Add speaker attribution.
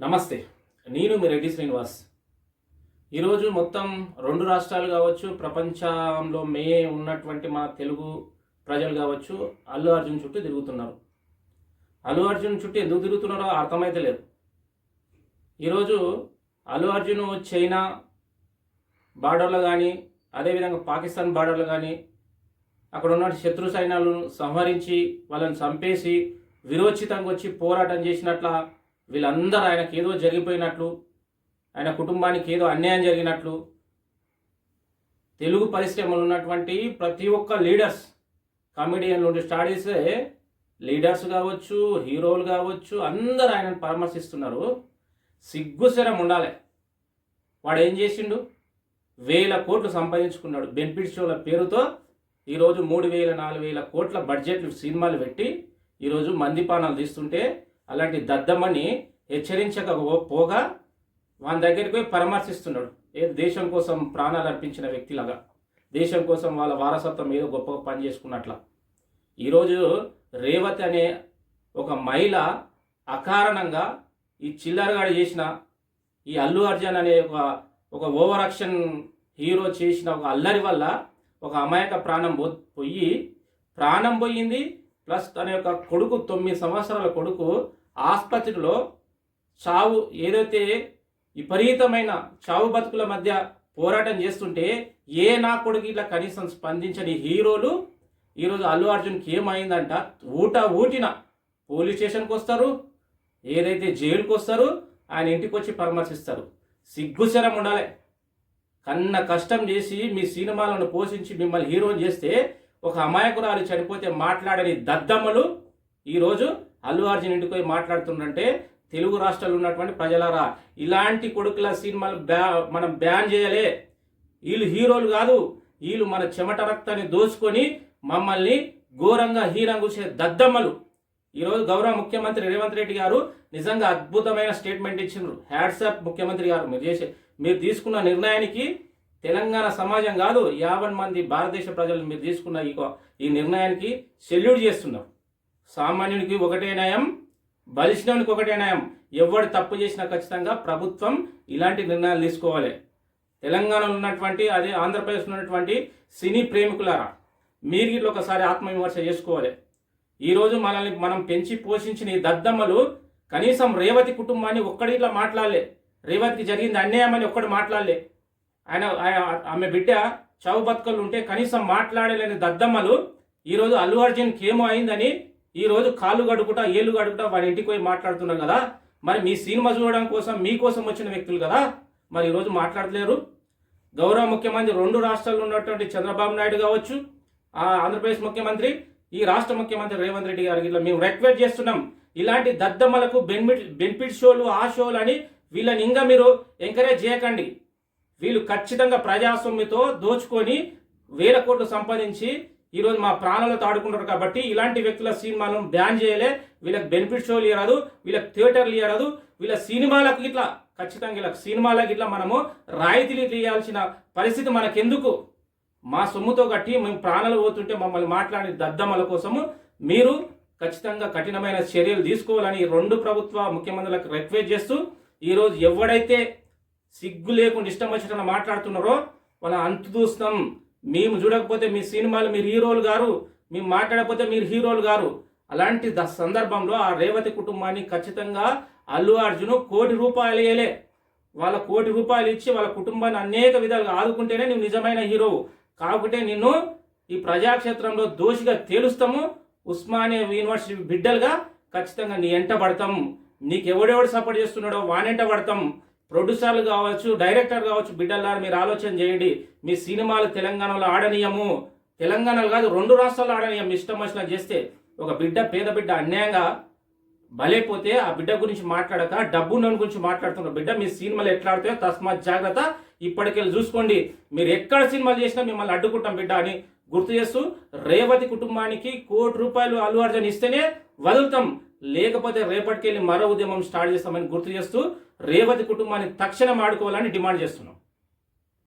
Speaker 1: నమస్తే నేను మీ రెడ్డి శ్రీనివాస్. ఈరోజు మొత్తం రెండు రాష్ట్రాలు కావచ్చు ప్రపంచంలో మే ఉన్నటువంటి మన తెలుగు ప్రజలు కావచ్చు అల్లు అర్జున్ చుట్టూ తిరుగుతున్నారు. అల్లు అర్జున్ చుట్టూ ఎందుకు తిరుగుతున్నారో అర్థమైతే లేదు. ఈరోజు అల్లు అర్జున్ చైనా బార్డర్లో కానీ అదేవిధంగా పాకిస్తాన్ బార్డర్లో కానీ అక్కడ ఉన్న శత్రు సైన్యాలను సంహరించి వాళ్ళని చంపేసి విరోచితంగా వచ్చి పోరాటం చేసినట్ల వీళ్ళందరూ ఆయనకి ఏదో జరిగిపోయినట్లు ఆయన కుటుంబానికి ఏదో అన్యాయం జరిగినట్లు తెలుగు పరిశ్రమలో ఉన్నటువంటి ప్రతి ఒక్క లీడర్స్ కామెడియన్ నుండి స్టార్ట్ చేసే లీడర్స్ కావచ్చు హీరోలు కావచ్చు అందరూ ఆయనను పరామర్శిస్తున్నారు. సిగ్గుశరం ఉండాలి. వాడు ఏం చేసిండు? వేల కోట్లు సంపాదించుకున్నాడు. బెనిఫిట్ షోల పేరుతో ఈరోజు మూడు వేల నాలుగు వేల కోట్ల బడ్జెట్లు సినిమాలు పెట్టి ఈరోజు మందిపానాలు తీస్తుంటే అలాంటి దద్దమ్మని హెచ్చరించక పోగా వాని దగ్గరికి పోయి పరామర్శిస్తున్నాడు. ఏదో దేశం కోసం ప్రాణాలు అర్పించిన వ్యక్తిలాగా దేశం కోసం వాళ్ళ వారసత్వం ఏదో గొప్పగా పని చేసుకున్నట్ల. ఈరోజు రేవతి అనే ఒక మహిళ అకారణంగా ఈ చిల్లరగాడు చేసిన ఈ అల్లు అర్జున్ అనే ఒక ఒక ఓవర్ యాక్షన్ హీరో చేసిన ఒక అల్లరి వల్ల ఒక అమాయక ప్రాణం పో పోయి ప్రాణం పోయింది. ప్లస్ తన యొక్క కొడుకు తొమ్మిది సంవత్సరాల కొడుకు ఆసుపత్రిలో చావు ఏదైతే విపరీతమైన చావు బతుకుల మధ్య పోరాటం చేస్తుంటే ఏ నా కొడుకు ఇట్లా కనీసం స్పందించని హీరోలు ఈరోజు అల్లు అర్జున్కి ఏమైందంట? ఊట ఊటిన పోలీస్ స్టేషన్కి వస్తారు ఏదైతే జైలుకి వస్తారు ఆయన ఇంటికి వచ్చి పరామర్శిస్తారు. సిగ్గుశరం ఉండాలి. కన్న కష్టం చేసి మీ సినిమాలను పోషించి మిమ్మల్ని హీరోని చేస్తే ఒక అమాయకురాలు చనిపోతే మాట్లాడని దద్దమ్మలు ఈరోజు అల్లు అర్జున్ ఇంటికి పోయి మాట్లాడుతుండంటే తెలుగు రాష్ట్రాలు ఉన్నటువంటి ప్రజలారా ఇలాంటి కొడుకుల సినిమాలు బ్యా మనం బ్యాన్ చేయాలి. వీళ్ళు హీరోలు కాదు. వీళ్ళు మన చెమట రక్తాన్ని దోచుకొని మమ్మల్ని ఘోరంగా హీరంగా కూసే దద్దమ్మలు. ఈరోజు గౌరవ ముఖ్యమంత్రి రేవంత్ రెడ్డి గారు నిజంగా అద్భుతమైన స్టేట్మెంట్ ఇచ్చిండ్రు. హ్యాట్సాప్ ముఖ్యమంత్రి గారు. మీరు చేసే మీరు తీసుకున్న నిర్ణయానికి తెలంగాణ సమాజం కాదు యాభై మంది భారతదేశ ప్రజలు మీరు తీసుకున్న ఈ నిర్ణయానికి సెల్యూట్ చేస్తున్నారు సామాన్యునికి ఒకటే న్యాయం బలిష్ఠునికి ఒకటే న్యాయం. ఎవడు తప్పు చేసినా ఖచ్చితంగా ప్రభుత్వం ఇలాంటి నిర్ణయాలు తీసుకోవాలి. తెలంగాణలో ఉన్నటువంటి అదే ఆంధ్రప్రదేశ్లో ఉన్నటువంటి సినీ ప్రేమికులారా మీరు ఇట్లా ఒకసారి ఆత్మవిమర్శ చేసుకోవాలి. ఈరోజు మనల్ని మనం పెంచి పోషించిన ఈ దద్దమ్మలు కనీసం రేవతి కుటుంబాన్ని ఒక్కడి ఇట్లా మాట్లాడలే. రేవతికి జరిగింది అన్యాయం అని ఒక్కడు మాట్లాడలే. ఆయన ఆయన- ఆమె బిడ్డ చావు బతుకలు ఉంటే కనీసం మాట్లాడలేని దద్దమ్మలు ఈరోజు అల్లు అర్జున్కి ఏమో అయిందని ఈరోజు కాళ్ళు గడుపుట ఏళ్ళు గడుపుట వాడి ఇంటికి పోయి మాట్లాడుతున్నారు కదా. మరి మీ సినిమా చూడడం కోసం మీకోసం వచ్చిన వ్యక్తులు కదా. మరి ఈరోజు మాట్లాడలేరు. గౌరవ ముఖ్యమంత్రి రెండు రాష్ట్రాల్లో ఉన్నటువంటి చంద్రబాబు నాయుడు కావచ్చు ఆ ఆంధ్రప్రదేశ్ ముఖ్యమంత్రి ఈ రాష్ట్ర ముఖ్యమంత్రి రేవంత్ రెడ్డి గారికి ఇట్లా మేము రిక్వెస్ట్ చేస్తున్నాం. ఇలాంటి దద్దమ్మలకు బెనిఫిట్ బెనిఫిట్ షోలు ఆ షోలు అని వీళ్ళని ఇంకా మీరు ఎంకరేజ్ చేయకండి. వీళ్ళు ఖచ్చితంగా ప్రజాస్వామ్యతో దోచుకొని వేల కోట్లు సంపాదించి ఈరోజు మా ప్రాణాలతో ఆడుకుంటారు కాబట్టి ఇలాంటి వ్యక్తుల సినిమాలను బ్యాన్ చేయలే. వీళ్ళకి బెనిఫిట్ షోలు ఇవ్వరాదు వీళ్ళకి థియేటర్లు ఇవ్వరాదు వీళ్ళ సినిమాలకు ఇట్లా ఖచ్చితంగా ఇలా సినిమాలకు ఇట్లా మనము రాయితీలు ఇవ్వాల్సిన పరిస్థితి మనకెందుకు? మా సొమ్ముతో కట్టి మేము ప్రాణాలు పోతుంటే మమ్మల్ని మాట్లాడే దద్దమ్మల కోసము మీరు ఖచ్చితంగా కఠినమైన చర్యలు తీసుకోవాలని రెండు ప్రభుత్వ ముఖ్యమంత్రులకు రిక్వెస్ట్ చేస్తూ ఈరోజు ఎవడైతే సిగ్గు లేకుండా ఇష్టం వచ్చిన మాట్లాడుతున్నారో వాళ్ళ అంతు చూస్తాం మేము చూడకపోతే మీ సినిమాలు మీరు హీరోలు గారు మేము మాట్లాడకపోతే మీరు హీరోలు గారు. అలాంటి ద సందర్భంలో ఆ రేవతి కుటుంబాన్ని ఖచ్చితంగా అల్లు అర్జును కోటి రూపాయలు వేయలే వాళ్ళ కోటి రూపాయలు ఇచ్చి వాళ్ళ కుటుంబాన్ని అనేక విధాలుగా ఆదుకుంటేనే నువ్వు నిజమైన హీరో. కాబట్టి నిన్ను ఈ ప్రజాక్షేత్రంలో దోషిగా తేలుస్తాము. ఉస్మానియా యూనివర్సిటీ బిడ్డలుగా ఖచ్చితంగా నీ ఎంట పడతాం. నీకు ఎవడెవడు సపోర్ట్ చేస్తున్నాడో వానెంట పడతాం. ప్రొడ్యూసర్లు కావచ్చు డైరెక్టర్ కావచ్చు బిడ్డలారు మీరు ఆలోచన చేయండి. మీ సినిమాలు తెలంగాణలో ఆడనీయము. తెలంగాణలో కాదు రెండు రాష్ట్రాల్లో ఆడనీయం ఇష్టం వచ్చిన చేస్తే ఒక బిడ్డ పేద బిడ్డ అన్యాయంగా బలైపోతే ఆ బిడ్డ గురించి మాట్లాడక డబ్బు నన్ను గురించి మాట్లాడుతున్న బిడ్డ మీ సినిమాలు ఎట్లా ఆడితే తస్మాత్ జాగ్రత్త. ఇప్పటికెళ్ళి చూసుకోండి. మీరు ఎక్కడ సినిమాలు చేసినా మిమ్మల్ని అడ్డుకుంటాం బిడ్డ అని గుర్తు చేస్తూ రేవతి కుటుంబానికి కోటి రూపాయలు అల్లు అర్జున్ ఇస్తేనే వదులుతాం. లేకపోతే రేపటికెళ్ళి మరో ఉద్యమం స్టార్ట్ చేస్తామని గుర్తు చేస్తూ రేవతి కుటుంబాన్ని తక్షణం ఆడుకోవాలని డిమాండ్ చేస్తున్నాం.